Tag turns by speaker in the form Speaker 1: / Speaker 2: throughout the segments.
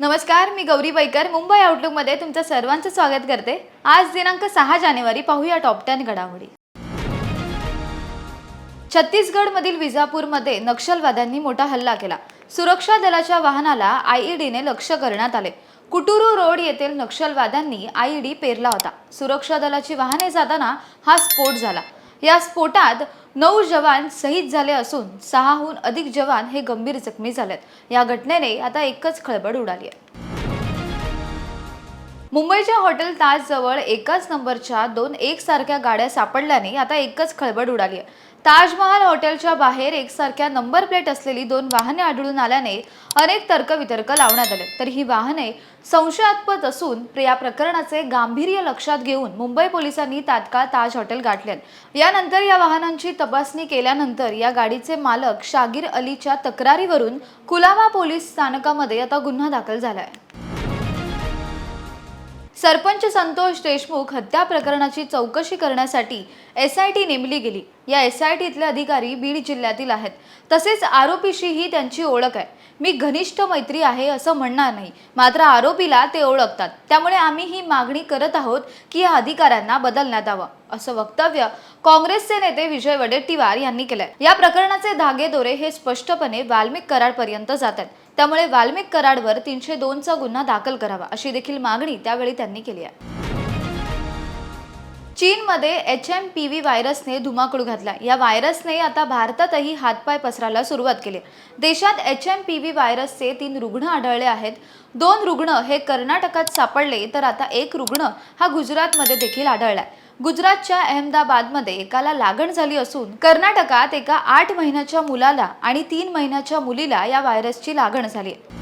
Speaker 1: नमस्कार मी गौरी बैकर मुंबई आउटलुकमध्ये तुमचं सर्वांचं स्वागत करते. आज दिनांक सहा जानेवारी पाहूया टॉप टेन घडामोडी. छत्तीसगडमधील विजापूरमध्ये नक्षलवाद्यांनी मोठा हल्ला केला. सुरक्षा दलाच्या वाहनाला आयईडीने लक्ष करण्यात आले. कुटुरू रोड येथील नक्षलवाद्यांनी आयईडी पेरला होता. सुरक्षा दलाची वाहने जाताना हा स्फोट झाला. या स्फोटात नऊ जवान शहीद झाले असून सहाहून अधिक जवान हे गंभीर जखमी झालेत. या घटनेने आता एकच खळबळ उडाली आहे. मुंबईच्या हॉटेल ताजजवळ एकाच नंबरच्या दोन एकसारख्या गाड्या सापडल्याने आता एकच खळबळ उडाली आहे. ताजमहाल हॉटेलच्या बाहेर एकसारख्या नंबर प्लेट असलेली दोन वाहने आढळून आल्याने अनेक तर्कवितर्क लावण्यात आले. तर ही वाहने संशयास्पद असून या प्रकरणाचे गांभीर्य लक्षात घेऊन मुंबई पोलिसांनी तात्काळ ताज हॉटेल गाठले. यानंतर या वाहनांची तपासणी केल्यानंतर या गाडीचे मालक शागीर अलीच्या तक्रारीवरून कुलावा पोलीस स्थानकामध्ये आता गुन्हा दाखल झाला आहे सरपंच संतोष देशमुख हत्या प्रकरणाची चौकशी करण्यासाठी एस आय टी नेमली गेली. या एस आय टीतले अधिकारी बीड जिल्ह्यातील आहेत. तसेच आरोपीशीही त्यांची ओळख आहे. मी घनिष्ठ मैत्री आहे असं म्हणणार नाही. मात्र आरोपीला ते ओळखतात. त्यामुळे आम्ही ही मागणी करत आहोत की या अधिकाऱ्यांना बदलण्यात यावं. असं वक्तव्य काँग्रेसचे नेते विजय वडेट्टीवार यांनी केलंय. या प्रकरणाचे धागेदोरे हे स्पष्टपणे वाल्मिक कराडपर्यंत जातात. त्यामुळे वाल्मिक कराडवर तीनशे दोनचा गुन्हा दाखल करावा अशी देखील मागणी त्यावेळी त्यांनी केली आहे. चीनमध्ये एच एम पी व्ही व्हायरसने धुमाकूळ घातला. या व्हायरसने आता भारतातही हातपाय पसरायला सुरुवात केली. देशात एच एम पी व्ही व्हायरसचे तीन रुग्ण आढळले आहेत. दोन रुग्ण हे कर्नाटकात सापडले तर आता एक रुग्ण हा गुजरातमध्ये देखील आढळलाय. गुजरातच्या अहमदाबादमध्ये एकाला लागण झाली असून कर्नाटकात एका आठ महिन्याच्या मुलाला आणि तीन महिन्याच्या मुलीला या व्हायरसची लागण झाली आहे.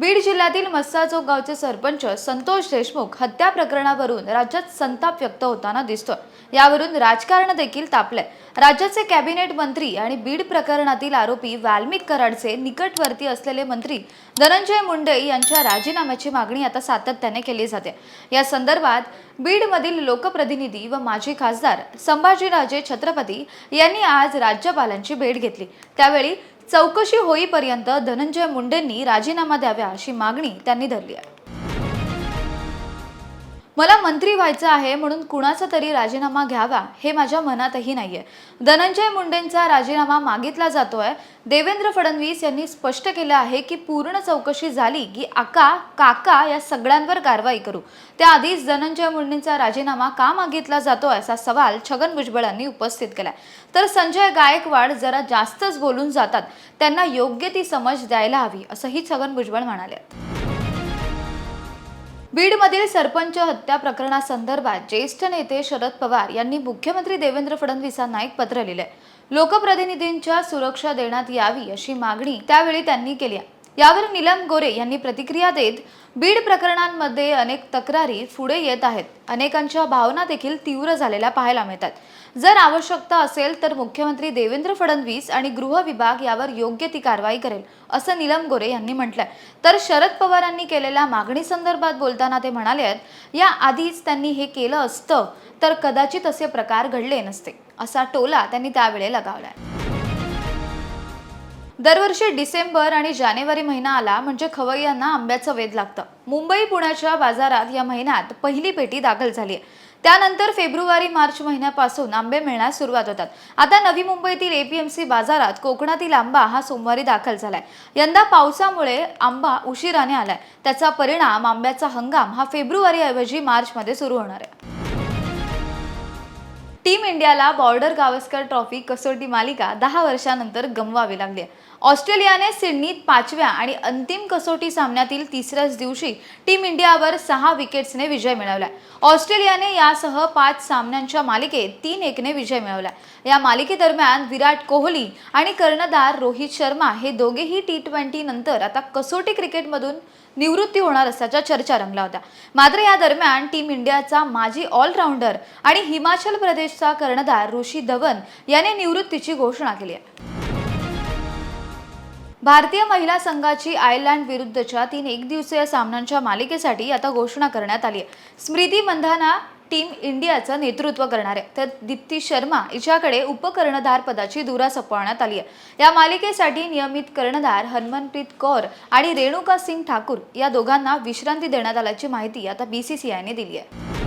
Speaker 1: बीड जिल्ह्यातील मस्साजोग गावचे सरपंच संतोष देशमुख हत्या प्रकरणावरून राज्यात संताप व्यक्त होताना दिसतोय. यावरून राजकारण देखील तापलंय. राज्याचे कॅबिनेट मंत्री आणि बीड प्रकरणातील आरोपी वाल्मिक कराडचे निकटवर्ती असलेले मंत्री धनंजय मुंडे यांच्या राजीनाम्याची मागणी आता सातत्याने केली जाते. या संदर्भात बीडमधील लोकप्रतिनिधी व माजी खासदार संभाजीराजे छत्रपती यांनी आज राज्यपालांची भेट घेतली. त्यावेळी चौकशी होईपर्यंत धनंजय मुंडेंनी राजीनामा द्यावा अशी मागणी त्यांनी धरली आहे. मला मंत्री व्हायचं आहे म्हणून कुणाचा तरी राजीनामा घ्यावा हे माझ्या मनातही नाहीये. धनंजय मुंडेंचा राजीनामा मागितला जातोय. देवेंद्र फडणवीस यांनी स्पष्ट केलं आहे की पूर्ण चौकशी झाली की आका काका या सगळ्यांवर कारवाई करू. त्याआधीच धनंजय मुंडेंचा राजीनामा का मागितला जातोय असा सवाल छगन भुजबळांनी उपस्थित केलाय. तर संजय गायकवाड जरा जास्तच बोलून जातात. त्यांना योग्य ती समज द्यायला हवी असंही छगन भुजबळ म्हणाले. बीडमधील सरपंच हत्या प्रकरणासंदर्भात ज्येष्ठ नेते शरद पवार यांनी मुख्यमंत्री देवेंद्र फडणवीसांना एक पत्र लिहिलंय. लोकप्रतिनिधींच्या सुरक्षा देण्यात यावी अशी मागणी त्यावेळी त्यांनी केली यावर नीलम गोरे यांनी प्रतिक्रिया देत बीड प्रकरणांमध्ये अनेक तक्रारी पुढे येत आहेत. अनेकांच्या भावना देखील तीव्र झालेल्या पाहायला मिळतात. जर आवश्यकता असेल तर मुख्यमंत्री देवेंद्र फडणवीस आणि गृह विभाग यावर योग्य ती कारवाई करेल असं नीलम गोरे यांनी म्हटलंय. तर शरद पवारांनी केलेल्या मागणी संदर्भात बोलताना ते म्हणाले आहेत या आधीच त्यांनी हे केलं असतं तर कदाचित असे प्रकार घडले नसते. असा टोला त्यांनी त्यावेळी लगावलाय. दरवर्षी डिसेंबर आणि जानेवारी महिना आला म्हणजे खवय्यांना आंब्याचं वेध लागतं. मुंबई पुण्याच्या बाजारात या महिन्यात पहिली पेटी दाखल झाली आहे. त्यानंतर फेब्रुवारी मार्च महिन्यापासून आंबे मिळण्यास सुरुवात होतात. आता नवी मुंबईतील एपीएमसी बाजारात कोकणातील आंबा हा सोमवारी दाखल झालाय. यंदा पावसामुळे आंबा उशिराने आलाय. त्याचा परिणाम आंब्याचा हंगाम हा फेब्रुवारी ऐवजी मार्च मध्ये सुरू होणार आहे. टीम इंडियाला बॉर्डर गावस्कर ट्रॉफी कसोटी मालिका दहा वर्षानंतर गमवावी लागली. ऑस्ट्रेलियाने सिडनीत पाचव्या आणि अंतिम कसोटी सामन्यातील तिसऱ्याच दिवशी टीम इंडियावर सहा विकेट्सने विजय मिळवला ऑस्ट्रेलियाने यासह पाच सामन्यांच्या मालिकेत तीन एकने विजय मिळवला या मालिकेदरम्यान विराट कोहली आणि कर्णधार रोहित शर्मा हे दोघेही टी ट्वेंटी नंतर आता कसोटी क्रिकेटमधून निवृत्ती होणार असल्याच्या चर्चा रंगल्या होत्या. मात्र या दरम्यान टीम इंडियाचा माजी ऑलराऊंडर आणि हिमाचल प्रदेश प्रदेशचा कर्णधार ऋषी धवन याने निवृत्तीची घोषणा केली आहे. भारतीय महिला संघाची आयर्लंड विरुद्धच्या तीन एकदिवसीय सामन्यांच्या मालिकेसाठी आता घोषणा करण्यात आली आहे. स्मृती मंधाना टीम इंडियाचं नेतृत्व करणार आहे. तर दीप्ती शर्मा हिच्याकडे उपकर्णधार पदाची धुरा सोपवण्यात आली आहे. या मालिकेसाठी नियमित कर्णधार हरमनप्रीत कौर आणि रेणुका सिंग ठाकूर या दोघांना विश्रांती देण्यात आल्याची माहिती आता बीसीसीआयने दिली आहे.